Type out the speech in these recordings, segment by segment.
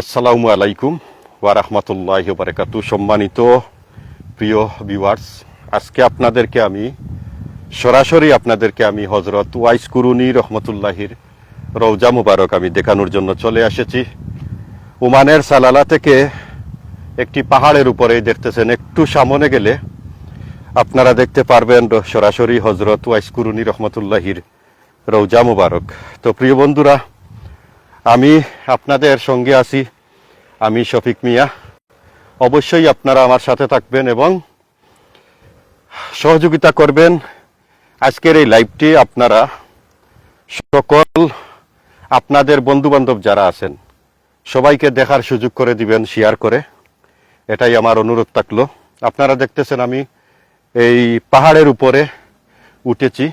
আসসালামু আলাইকুম ওয়া রাহমাতুল্লাহি ওয়া বারাকাতু সম্মানিত প্রিয় ভিউয়ার্স আজকে আপনাদেরকে আমি, সরাসরি আপনাদেরকে আমি হজরত ওয়াইস কুরুনি রহমতুল্লাহির রৌজা মুবারক আমি দেখানোর জন্য চলে এসেছি। ওমানের সালালা থেকে একটি পাহাড়ের উপরে দেখতেছেন, একটু সামনে গেলে আপনারা দেখতে পারবেন সরাসরি হজরত ওয়াইস কুরুনি রহমতুল্লাহির রৌজা মুবারক। তো প্রিয় বন্ধুরা আমি আপনাদের সঙ্গে আছি। আমি শফিক মিয়া। অবশ্যই আপনারা আমার সাথে থাকবেন এবং সহযোগিতা করবেন। আজকের এই লাইভটি আপনারা সকল আপনাদের বন্ধু বান্ধব যারা আছেন, সবাইকে দেখার সুযোগ করে দিবেন শেয়ার করে। এটাই আমার অনুরোধ থাকল। আপনারা দেখতেছেন আমি এই পাহাড়ের উপরে উঠেছি।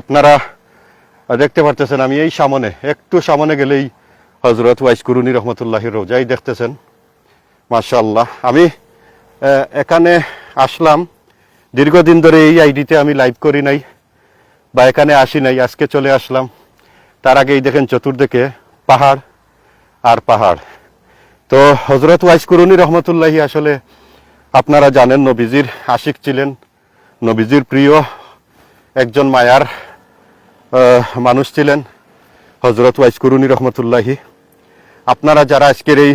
আপনারা দেখতে পারতেছেন আমি এই সামনে, একটু সামনে গেলেই হজরত ওয়াইস কুরুনি রহমতুল্লাহ রোজাই দেখতেছেন। মাশাল্লাহ আমি এখানে আসলাম। দীর্ঘদিন ধরে এই আইডিতে আমি লাইভ করি নাই বা এখানে আসি নাই, আজকে চলে আসলাম। তার আগেই দেখেন চতুর্দিকে পাহাড় আর পাহাড়। তো হজরত ওয়াইস কুরুনি রহমতুল্লাহি আসলে আপনারা জানেন, নবীজির আশিক ছিলেন। নবীজির প্রিয় একজন মায়ার মানুষ ছিলেন হজরত ওয়াইস কুরুনি রহমতুল্লাহি। আপনারা যারা আজকের এই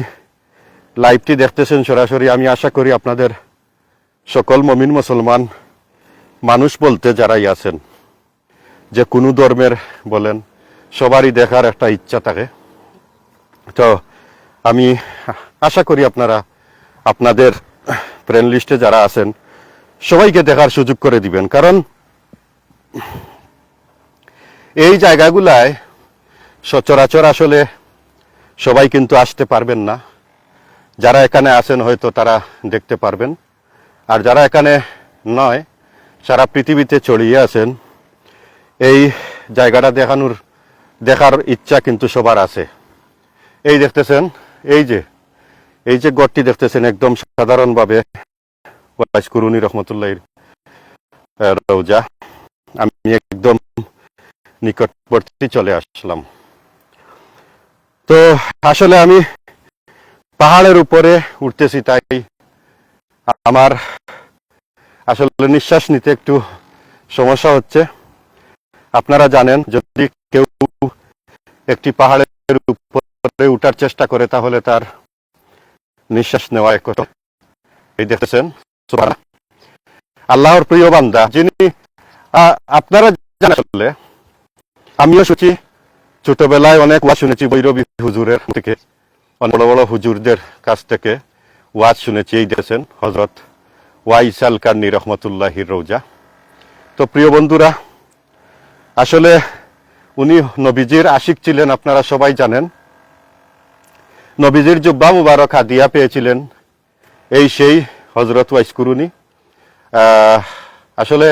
লাইভটি দেখতেছেন সরাসরি, আমি আশা করি আপনাদের সকল মমিন মুসলমান মানুষ বলতে যারাই আছেন, যে কোনো ধর্মের বলেন, সবারই দেখার একটা ইচ্ছা থাকে। তো আমি আশা করি আপনারা আপনাদের ফ্রেন্ড লিস্টে যারা আছেন, সবাইকে দেখার সুযোগ করে দিবেন। কারণ এই জায়গাগুলায় সচরাচর আসলে সবাই কিন্তু আসতে পারবেন না। যারা এখানে আসেন হয়তো তারা দেখতে পারবেন। আর যারা এখানে নয় সারা পৃথিবীতে ছড়িয়ে আছেন এই জায়গাটা দেখানোর দেখার ইচ্ছা কিন্তু সবার আছে। এই দেখতেছেন এই যে এই যে গড়টি দেখতেছেন একদম সাধারণভাবে ওয়াইস কুরুনি রহমতুল্লাহির আহ, রওজা। আমি একদম নিকটবর্তী চলে আসলাম। তো আসলে আমি পাহাড়ের উপরে উঠতেছি, তাই আমার আসলে নিঃশ্বাস নিতে একটু সমস্যা হচ্ছে। আপনারা জানেন, যদি কেউ একটি পাহাড়ের উপরে উঠার চেষ্টা করে, তাহলে তার নিঃশ্বাস নেওয়া এক। এই দেখতেছেন আল্লাহর প্রিয় বান্দা, যিনি আপনারা জানেন আমিও শুনছি ছোটবেলায় অনেক ওয়াজ শুনেছি বৈরবী হুজুরের থেকে। বড় বড় হুজুরদের কাছ থেকে ওয়াজ শুনেছি এই দেখেছেন হজরত ওয়াইসাল কান্নি রহমতুল্লাহির রৌজা তো প্রিয় বন্ধুরা আসলে উনি নবীজির আশিক ছিলেন আপনারা সবাই জানেন। নবীজির জুব্বা মুবারক হাদিয়া পেয়েছিলেন এই সেই হজরত ওয়াইস কুরুনি আহ, আসলে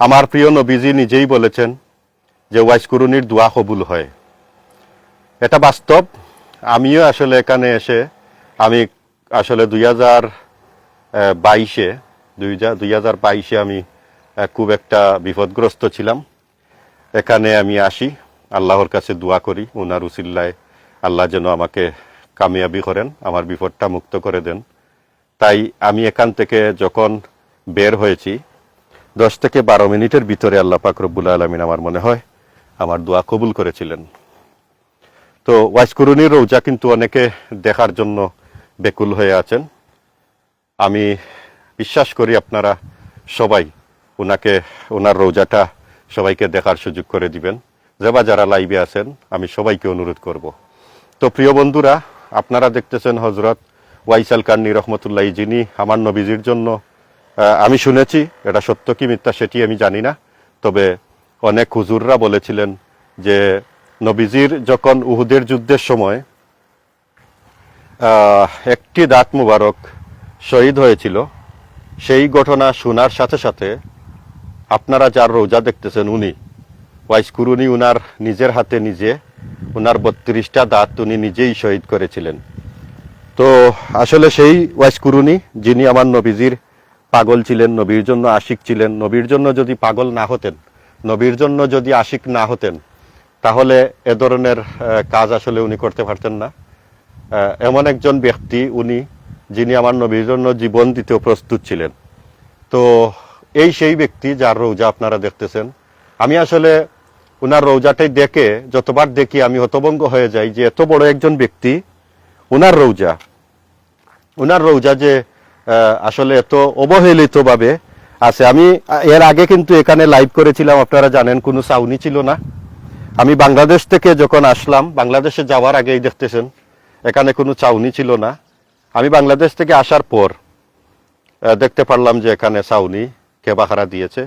আমার প্রিয় নবীজি নিজেই বলেছেন যে ওয়াইস কুরুনির দোয়া কবুল হয়। এটা বাস্তব। আমিও আসলে এখানে এসে, আমি আসলে দুই হাজার বাইশে, দুই দুই হাজার বাইশে আমি খুব একটা বিপদগ্রস্ত ছিলাম। এখানে আমি আসি, আল্লাহর কাছে দোয়া করি ওনার উসিল্লায় আল্লাহ যেন আমাকে কামিয়াবি করেন, আমার বিপদটা মুক্ত করে দেন। তাই আমি এখান থেকে যখন বের হয়েছি, দশ থেকে বারো মিনিটের ভিতরে আল্লাহ পাক রব্বুল আলমিন আমার মনে হয় আমার দোয়া কবুল করেছিলেন। তো ওয়াইসকুরুনির রৌজা কিন্তু অনেকে দেখার জন্য বেকুল হয়ে আছেন। আমি বিশ্বাস করি আপনারা সবাই ওনাকে ওনার রৌজাটা সবাইকে দেখার সুযোগ করে দিবেন। যেবা যারা লাইভে আছেন, আমি সবাইকে অনুরোধ করব। তো প্রিয় বন্ধুরা, আপনারা দেখতেছেন হজরত ওয়াইসাল কান্নি রহমতুল্লাহ যিনি আমার নবীজির জন্য আমি শুনেছি, এটা সত্য কি মিথ্যা সেটি আমি জানি না। তবে অনেক হুজুররা বলেছিলেন যে, নবীজির যখন উহুদের যুদ্ধের সময় একটি দাঁত মুবারক শহীদ হয়েছিল, সেই ঘটনা শোনার সাথে সাথে আপনারা যার রোজা দেখতেছেন উনি, ওয়াইস কুরুনি উনার নিজের হাতে নিজে, উনার বত্রিশটা দাঁত উনি নিজেই শহীদ করেছিলেন। তো আসলে সেই ওয়াইস কুরুনি যিনি আমার নবীজির পাগল ছিলেন, নবীর জন্য আশিক ছিলেন, নবীর জন্য যদি পাগল না হতেন নবীর জন্য যদি আশিক না হতেন, তাহলে এ ধরনের কাজ আসলে উনি করতে পারতেন না। এমন একজন ব্যক্তি উনি, যিনি আমার নবীর জন্য জীবন দিতেও প্রস্তুত ছিলেন। তো এই সেই ব্যক্তি যার রৌজা আপনারা দেখতেছেন। আমি আসলে উনার রৌজাটাই দেখে, যতবার দেখি আমি হতভঙ্গ হয়ে যাই যে এত বড় একজন ব্যক্তি উনার রৌজা। উনার রৌজা যে আসলে এত অবহেলিতভাবে আছে। আমি, এর আগে কিন্তু এখানে লাইভ করেছিলাম, আপনারা জানেন, কোনো সাউনি ছিল না। আমি বাংলাদেশ থেকে যখন আসলাম, বাংলাদেশে যাওয়ার আগেই দেখতেছেন, এখানে কোনো চাউনি ছিল না। আমি বাংলাদেশ থেকে আসার পর দেখতে পারলাম যে এখানে সাউনি কেবাহারা দিয়েছে।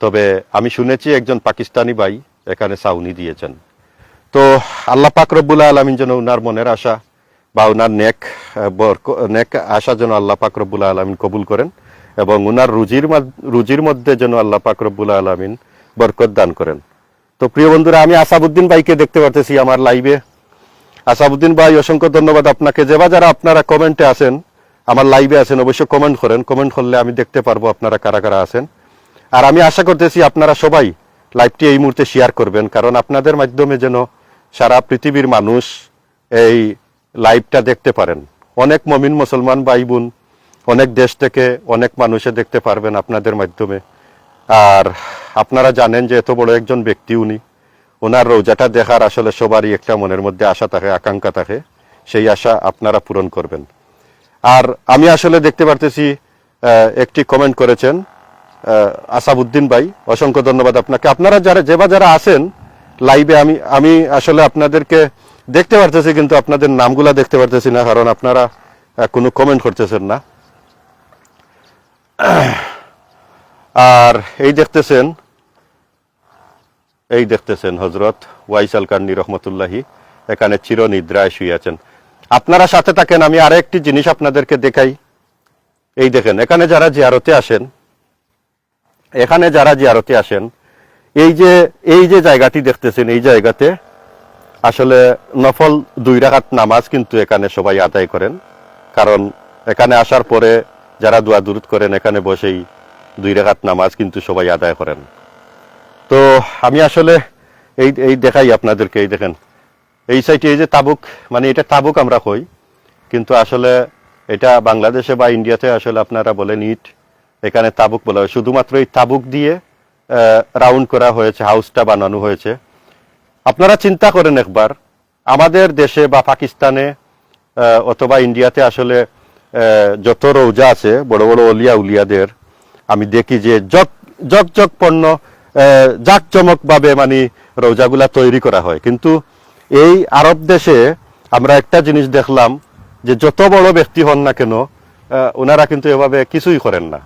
তবে আমি শুনেছি একজন পাকিস্তানি ভাই এখানে সাউনি দিয়েছেন। তো আল্লাহ পাক রব্বুল আলমিন যেন উনার মনের আশা বা উনার নেক নেক আশা যেন আল্লাহ পাক রব্বুল আলমিন কবুল করেন। এবং উনার রুজির রুজির মধ্যে যেন আল্লাহ পাক রব্বুল আলমিন বরকত দান করেন। তো প্রিয় বন্ধুরা, আমি আসাবুদ্দিন ভাইকে দেখতে পারতেছি আমার লাইভে। আসাবুদ্দিন ভাই, অসংখ্য ধন্যবাদ আপনাকে। যে বা যারা আপনারা কমেন্টে আছেন, আমার লাইভে আছেন, অবশ্যই কমেন্ট করেন। কমেন্ট করলে আমি দেখতে পারব আপনারা কারা কারা আছেন। আর আমি আশা করতেছি আপনারা সবাই লাইভটি এই মুহূর্তে শেয়ার করবেন, কারণ আপনাদের মাধ্যমে যেন সারা পৃথিবীর মানুষ এই লাইভটা দেখতে পারেন। অনেক মমিন মুসলমান ভাই বোন অনেক দেশ থেকে অনেক মানুষে দেখতে পারবেন আপনাদের মাধ্যমে। আর আপনারা জানেন যে এত বড় একজন ব্যক্তি উনি। ওনার রোজাটা দেখার আসলে সবারই একটা মনের মধ্যে আশা থাকে, আকাঙ্ক্ষা থাকে। সেই আশা আপনারা পূরণ করবেন। আর আমি আসলে দেখতে পারতেছি একটি কমেন্ট করেছেন আসাবুদ্দিন ভাই। অসংখ্য ধন্যবাদ আপনাকে। আপনারা যারা যে বা যারা আছেন লাইভে আমি আমি আসলে আপনাদেরকে দেখতে পারতেছি, কিন্তু আপনাদের নামগুলা দেখতে পারতেছি না, কারণ আপনারা কোনো কমেন্ট করতেছেন না। আর এই দেখতেছেন এই দেখতেছেন হজরত ওয়াইসাল কান্নি রহমতুল্লাহি, এখানে চিরনিদ্রায় শুয়ে আছেন। আপনারা সাথে থাকেন, আমি আরেকটি জিনিস আপনাদেরকে দেখাই। এই দেখেন, এখানে যারা জিয়ারতে আসেন, এখানে যারা জিয়ারতে আসেন, এই যে এই যে জায়গাটি দেখতেছেন, এই জায়গাতে আসলে নফল দুই রাকাত নামাজ কিন্তু এখানে সবাই আদায় করেন। কারণ এখানে আসার পরে যারা দোয়া দূরত করেন, এখানে বসেই দুই রাকাত নামাজ কিন্তু সবাই আদায় করেন। তো আমি আসলে এই এই দেখাই আপনাদেরকে, এই দেখেন। এই সাইডে এই যে তাবুক মানে এটা তাবুক আমরা কই, কিন্তু আসলে এটা বাংলাদেশে বা ইন্ডিয়াতে আসলে আপনারা বলেন ইট, এখানে তাবুক বলা হয়। শুধুমাত্র এই তাবুক দিয়ে রাউন্ড করা হয়েছে, হাউসটা বানানো হয়েছে। আপনারা চিন্তা করেন একবার, আমাদের দেশে বা পাকিস্তানে অথবা ইন্ডিয়াতে আসলে যত রৌজা আছে, বড় বড় অলিয়া উলিয়াদের, আমি দেখি যে জগ জগ জগ পণ্য জাকচমক ভাবে মানে রৌজাগুলা তৈরি করা হয়। কিন্তু এই আরব দেশে আমরা একটা জিনিস দেখলাম যে যত বড় ব্যক্তি হন না কেন ওনারা কিন্তু এভাবে কিছুই করেন না।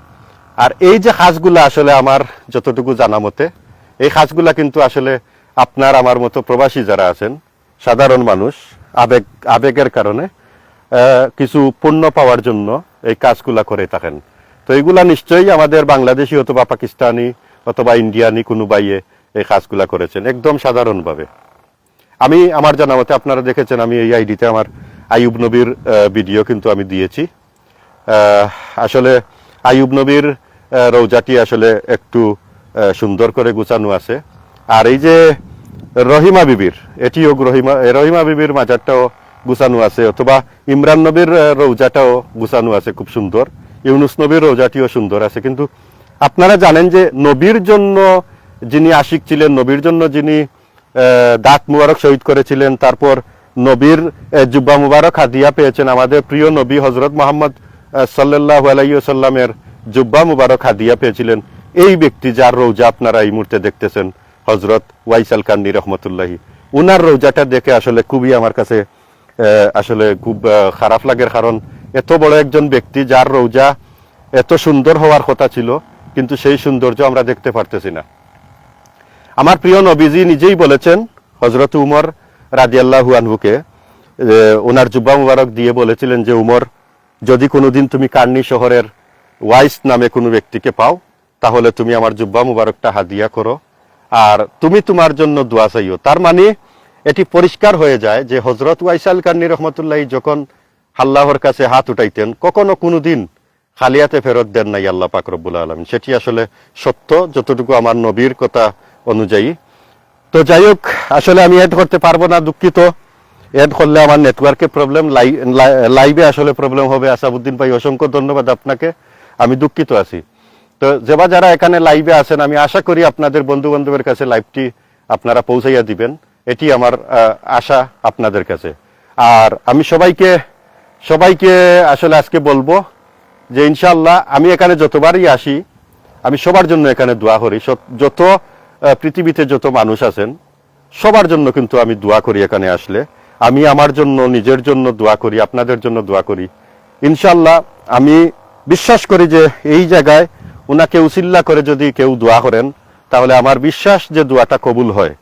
আর এই যে কাজগুলা আসলে আমার যতটুকু জানা মতে, এই কাজগুলা কিন্তু আসলে আপনার আমার মতো প্রবাসী যারা আছেন, সাধারণ মানুষ, আবেগ, আবেগের কারণে কিছু পণ্য পাওয়ার জন্য এই কাজগুলা করে থাকেন। তো এইগুলা নিশ্চয়ই আমাদের বাংলাদেশি অথবা পাকিস্তানি অথবা ইন্ডিয়ানি কোনো বাইয়ে এই কাজগুলা করেছেন, একদম সাধারণভাবে। আমি, আমার জানা মতে আপনারা দেখেছেন, আমি এই আইডিতে আমার আইয়ুব নবীর ভিডিও কিন্তু আমি দিয়েছি। আসলে আইয়ুব নবীর রৌজাটি আসলে একটু সুন্দর করে গুছানো আছে। আর এই যে রহিমা বিবির, এটিও রহিমা রহিমা বিবির মাজারটাও গুছানো আছে, অথবা ইমরান নবীর রৌজাটাও গুছানো আছে, খুব সুন্দর ইউনুস নবীর রৌজাটিও সুন্দর আছে। কিন্তু আপনারা জানেন যে নবীর জন্য যিনি আশিক ছিলেন, নবীর জন্য যিনি দাঁত মুবারক শহীদ করেছিলেন, তারপর নবীর জুব্বা মুবারক হাদিয়া পেয়েছেন, আমাদের প্রিয় নবী হজরত মোহাম্মদ সাল্লাহ আলাইসাল্লামের জুব্বা মুবারক হাদিয়া পেয়েছিলেন। এই ব্যক্তি যার রৌজা আপনারা এই মুহূর্তে দেখতেছেন হজরত ওয়াইসাল কান্নি রহমতুল্লাহি। উনার রৌজাটা দেখে আসলে খুবই আমার কাছে আসলে খুব খারাপ লাগের কারণ এত বড় একজন ব্যক্তি যার রৌজা এত সুন্দর হওয়ার কথা ছিল, কিন্তু সেই সৌন্দর্য আমরা দেখতে পারতেছি না। আমার প্রিয় নবীজি নিজেই বলেছেন হজরত উমর রাজিয়াল্লাহু যে ওনার জুব্বা মুবারক দিয়ে বলেছিলেন যে, উমর, যদি কোনোদিন তুমি কার্নি শহরের ওয়াইস নামে কোনো ব্যক্তিকে পাও, তাহলে তুমি আমার জুব্বা মুবারকটা হাদিয়া করো। আর তুমি তোমার জন্য দোয়া চাইও। তার মানে এটি পরিষ্কার হয়ে যায় যে হজরত ওয়াইসাল কার্নি রহমতুল্লাহ যখন আল্লাহর কাছে হাত উঠাইতেন, কখনো কোনোদিন খালিয়াতে ফেরত দেন নাই আল্লাহ পাক রব্বুল আলমিন। সেটি আসলে সত্য, যতটুকু আমার নবীর কথা অনুযায়ী। তো যাই হোক, আসলে আমি এড করতে পারব না, দুঃখিত। এড করলে আমার নেটওয়ার্কে প্রবলেম লাইভে আসলে প্রবলেম হবে। আসাবুদ্দিন ভাই, অসংখ্য ধন্যবাদ আপনাকে। আমি দুঃখিত আছি। তো যেবা যারা এখানে লাইভে আছেন, আমি আশা করি আপনাদের বন্ধু বান্ধবের কাছে লাইভটি আপনারা পৌঁছাইয়া দিবেন। এটি আমার আশা আপনাদের কাছে। আর আমি সবাইকে সবাইকে আসলে আজকে বলব যে ইনশাল্লাহ আমি এখানে যতবারই আসি, আমি সবার জন্য এখানে দোয়া করি। যত পৃথিবীতে যত মানুষ আছেন, সবার জন্য কিন্তু আমি দোয়া করি এখানে আসলে। আমি আমার জন্য, নিজের জন্য দোয়া করি, আপনাদের জন্য দোয়া করি। ইনশাল্লাহ আমি বিশ্বাস করি যে এই জায়গায় ওনাকে উসিল্লা করে যদি কেউ দোয়া করেন, তাহলে আমার বিশ্বাস যে দোয়াটা কবুল হয়।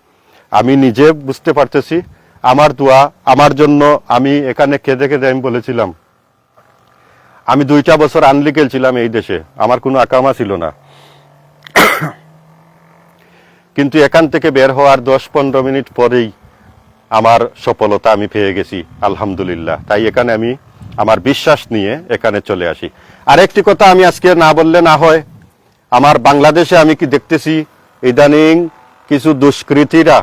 আমি নিজে বুঝতে পারতেছি। আমার দোয়া, আমার জন্য আমি এখানে কেঁদে কেঁদে আমি বলেছিলাম। আমি দুইটা বছর আনলিগেল ছিলাম এই দেশে, আমার কোনো আকামা ছিল না। কিন্তু এখান থেকে বের হওয়ার দশ পনেরো মিনিট পরেই আমার সফলতা আমি পেয়ে গেছি, আলহামদুলিল্লাহ। তাই এখানে আমি আমার বিশ্বাস নিয়ে এখানে চলে আসি। আরেকটি কথা আমি আজকে না বললে না হয়, আমার বাংলাদেশে আমি কি দেখতেছি? ইদানিং কিছু দুষ্কৃতীরা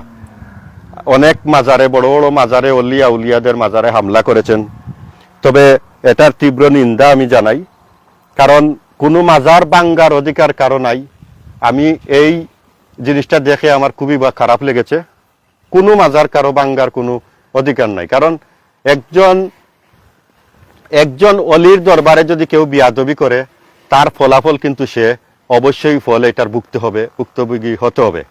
অনেক মাজারে, বড় বড় মাজারে, অলিয়া উলিয়াদের মাজারে হামলা করেছেন। তবে এটার তীব্র নিন্দা আমি জানাই, কারণ কোনো মাজার বাঙ্গার অধিকার কারও নাই। আমি এই জিনিসটা দেখে আমার খুবই খারাপ লেগেছে। কোনো মাজার কারও বাঙ্গার কোনো অধিকার নাই। কারণ একজন একজন অলির দরবারে যদি কেউ বিয়াদবি করে, তার ফলাফল কিন্তু সে অবশ্যই ফল এটার ভুগতে হবে, ভুক্তভোগী হতে হবে।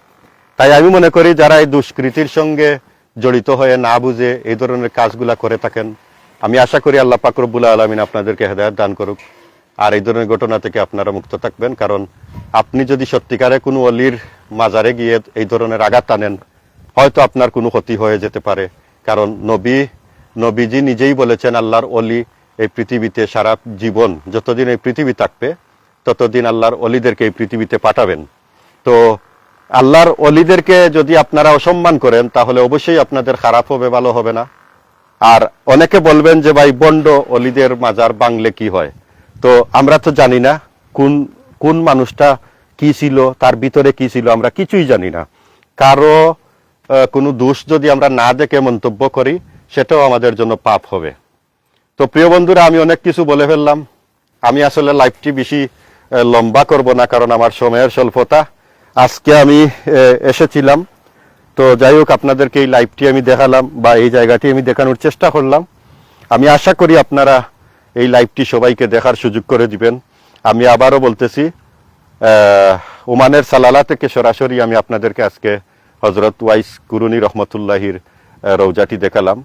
তাই আমি মনে করি যারা এই দুষ্কৃতির সঙ্গে জড়িত হয়ে না বুঝে এই ধরনের কাজগুলা করে থাকেন, আমি আশা করি আল্লাহ পাকরবুল আলমিন আপনাদেরকে হেদায়ত দান করুক। আর এই ধরনের ঘটনা থেকে আপনারা মুক্ত থাকবেন, কারণ আপনি যদি সত্যিকারে কোনো অলির মাজারে গিয়ে এই ধরনের আঘাত টানেন হয়তো আপনার কোনো ক্ষতি হয়ে যেতে পারে। কারণ নবী, নবীজি নিজেই বলেছেন, আল্লাহর অলি এই পৃথিবীতে সারা জীবন যতদিন এই পৃথিবী থাকবে, ততদিন আল্লাহর অলিদেরকে এই পৃথিবীতে পাঠাবেন। তো আল্লাহর অলিদেরকে যদি আপনারা অসম্মান করেন, তাহলে অবশ্যই আপনাদের খারাপ হবে, ভালো হবে না। আর অনেকে বলবেন যে, ভাই, বন্ড অলিদের মাজার বাংলে কি হয়? তো আমরা তো জানি না কোন কোন মানুষটা কি ছিল, তার ভিতরে কি ছিল, আমরা কিছুই জানি না। কারও কোনো দোষ যদি আমরা না দেখে মন্তব্য করি, সেটাও আমাদের জন্য পাপ হবে। তো প্রিয় বন্ধুরা, আমি অনেক কিছু বলে ফেললাম। আমি আসলে লাইফটি বেশি লম্বা করব না, কারণ আমার সময়ের স্বল্পতা। আজকে আমি এসেছিলাম। তো যাই হোক, আপনাদেরকে এই লাইভটি আমি দেখালাম বা এই জায়গাটি আমি দেখানোর চেষ্টা করলাম। আমি আশা করি আপনারা এই লাইভটি সবাইকে দেখার সুযোগ করে দিবেন। আমি আবারও বলতেছি ওমানের সালালা থেকে সরাসরি আমি আপনাদেরকে আজকে হজরত ওয়াইস কুরুনি রহমতুল্লাহির রৌজাটি দেখালাম।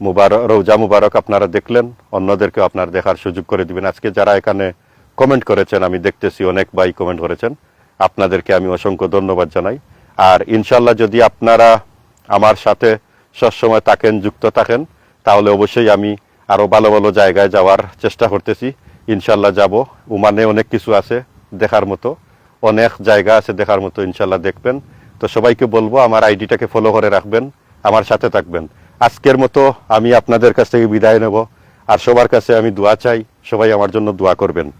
মুবারক রৌজা মুবারক আপনারা দেখলেন, অন্যদেরকেও আপনারা দেখার সুযোগ করে দিবেন। আজকে যারা এখানে কমেন্ট করেছেন, আমি দেখতেছি অনেক ভাই কমেন্ট করেছেন। আপনাদেরকে আমি অসংখ্য ধন্যবাদ জানাই। আর ইনশাল্লাহ যদি আপনারা আমার সাথে সবসময় থাকেন, যুক্ত থাকেন, তাহলে অবশ্যই আমি আরও ভালো ভালো জায়গায় যাওয়ার চেষ্টা করতেছি। ইনশাল্লাহ যাব। উমানে অনেক কিছু আছে দেখার মতো। অনেক জায়গা আছে দেখার মতো ইনশাল্লাহ দেখবেন। তো সবাইকে বলব, আমার আইডিটাকে ফলো করে রাখবেন, আমার সাথে থাকবেন। আজকের মতো আমি আপনাদের কাছ থেকে বিদায় নেব। আর সবার কাছে আমি দোয়া চাই, সবাই আমার জন্য দোয়া করবেন।